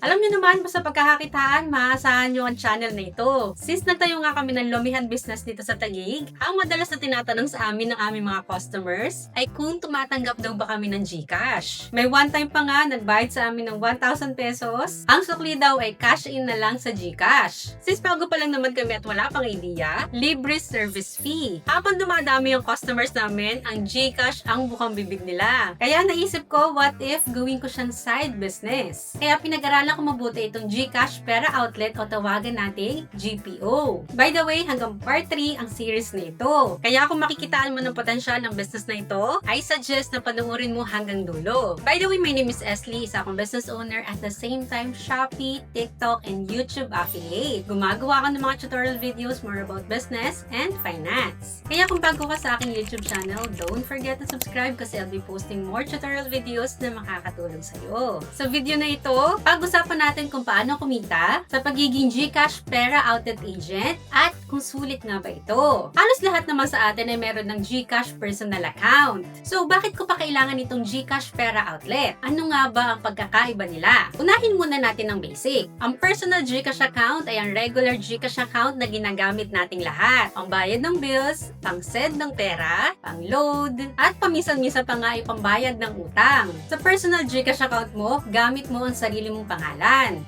Alam niyo naman, basta pagkakakitaan, maasahan niyo ang channel na ito. Since nagtayo nga kami ng Lumihan business dito sa Taguig, ang madalas na tinatanong sa amin ng aming mga customers ay kung tumatanggap daw ba kami ng GCash. May one time pa nga, nagbayad sa amin ng 1,000 pesos. Ang sukli daw ay cash in na lang sa GCash. Since bago pa lang naman kami at wala pang idea, libre service fee. Habang dumadami yung customers namin, ang GCash ang bukang bibig nila. Kaya naisip ko, what if gawin ko siyang side business? Kaya pinag-aralan ko mabuti itong GCash Pera Outlet o tawagan nating GPO. By the way, hanggang part 3 ang series na ito. Kaya kung makikitaan mo ng potensyal ng business na ito, I suggest na panoorin mo hanggang dulo. By the way, my name is Esli, isa akong business owner at the same time Shopee, TikTok, and YouTube affiliate. Gumagawa ko ng mga tutorial videos more about business and finance. Kaya kung bago ka sa aking YouTube channel, don't forget to subscribe kasi I'll be posting more tutorial videos na makakatulong sa'yo. Sa video na ito, pag-usapan natin kung paano kumita sa pagiging GCash Pera Outlet Agent at kung sulit nga ba ito. Halos lahat naman sa atin ay meron ng GCash personal account. So, bakit ko pa kailangan itong GCash Pera Outlet? Ano nga ba ang pagkakaiba nila? Unahin muna natin ang basic. Ang personal GCash account ay ang regular GCash account na ginagamit nating lahat. Ang bayad ng bills, pang send ng pera, pang load, at paminsan-minsan pa nga ay pambayad ng utang. Sa personal GCash account mo, gamit mo ang sarili mong pangalan.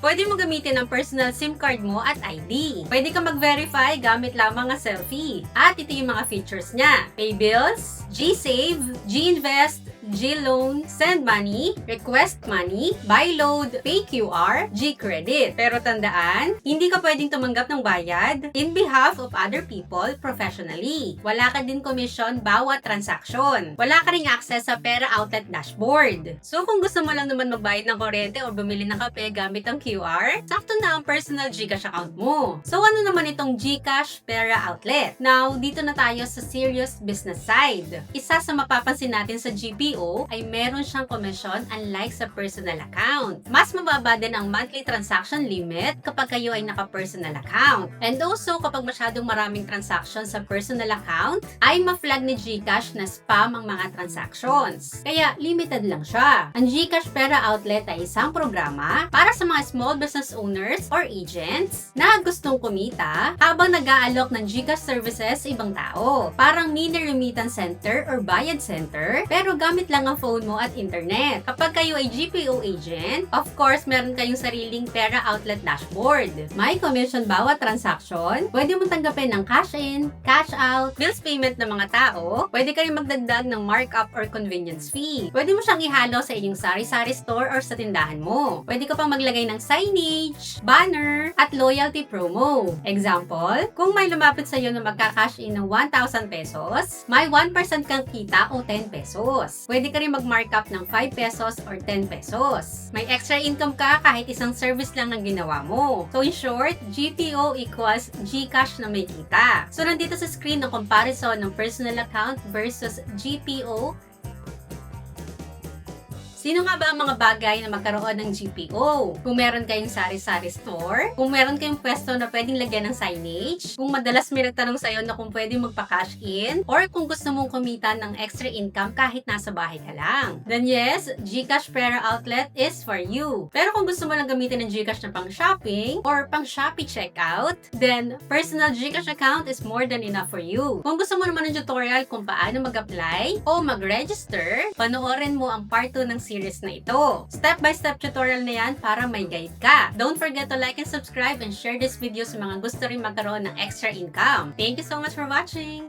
Pwede mo gamitin ang personal SIM card mo at ID. Pwede ka mag-verify gamit lamang ang selfie. At ito yung mga features niya. Pay bills, G-Save, G-Invest, G-Loan, Send Money, Request Money, Buy Load, Pay QR, G-Credit. Pero tandaan, hindi ka pwedeng tumanggap ng bayad in behalf of other people professionally. Wala ka din komisyon bawat transaksyon. Wala ka ring access sa Pera Outlet dashboard. So kung gusto mo lang naman magbayad ng kuryente o bumili ng kape gamit ang QR, sakto na ang personal GCash account mo. So ano naman itong GCash Pera Outlet? Now, dito na tayo sa serious business side. Isa sa mapapansin natin sa GPO ay meron siyang komisyon unlike sa personal account. Mas mababa din ang monthly transaction limit kapag kayo ay naka-personal account. And also, kapag masyadong maraming transactions sa personal account, ay ma-flag ni GCash na spam ang mga transactions. Kaya, limited lang siya. Ang GCash Pera Outlet ay isang programa para sa mga small business owners or agents na gustong kumita habang nag-aalok ng GCash services sa ibang tao. Parang mini remittance center or bayad center, pero gamit lang ang phone mo at internet. Kapag kayo ay GPO agent, of course, meron kayong sariling pera outlet dashboard. May commission bawat transaction, pwede mong tanggapin ng cash in, cash out, bills payment ng mga tao, pwede ka rin magdagdag ng markup or convenience fee. Pwede mo siyang ihalo sa inyong sari-sari store or sa tindahan mo. Pwede ka pang maglagay ng signage, banner, at loyalty promo. Example, kung may lumapit sa iyo na magka-cash in ng 1,000 pesos, may 1% kang kita o 10 pesos. Pwede ka rin mag-markup ng 5 pesos or 10 pesos. May extra income ka kahit isang service lang ang ginawa mo. So in short, GPO equals GCash na may kita. So nandito sa screen ang comparison ng personal account versus GPO Sino nga ba ang mga bagay na magkaroon ng GPO? Kung meron kayong sari-sari store, kung meron kayong pwesto na pwedeng lagyan ng signage, kung madalas may nagtanong sa'yo na kung pwedeng magpa-cash in, or kung gusto mong kumita ng extra income kahit nasa bahay ka lang. Then yes, GCash Pera Outlet is for you. Pero kung gusto mo lang gamitin ng GCash na pang shopping or pang Shopee checkout, then personal GCash account is more than enough for you. Kung gusto mo naman ng tutorial kung paano mag-apply o mag-register, panoorin mo ang part 2 ng series na ito. Step-by-step tutorial na yan para may guide ka. Don't forget to like and subscribe and share this video sa mga gusto rin magkaroon ng extra income. Thank you so much for watching!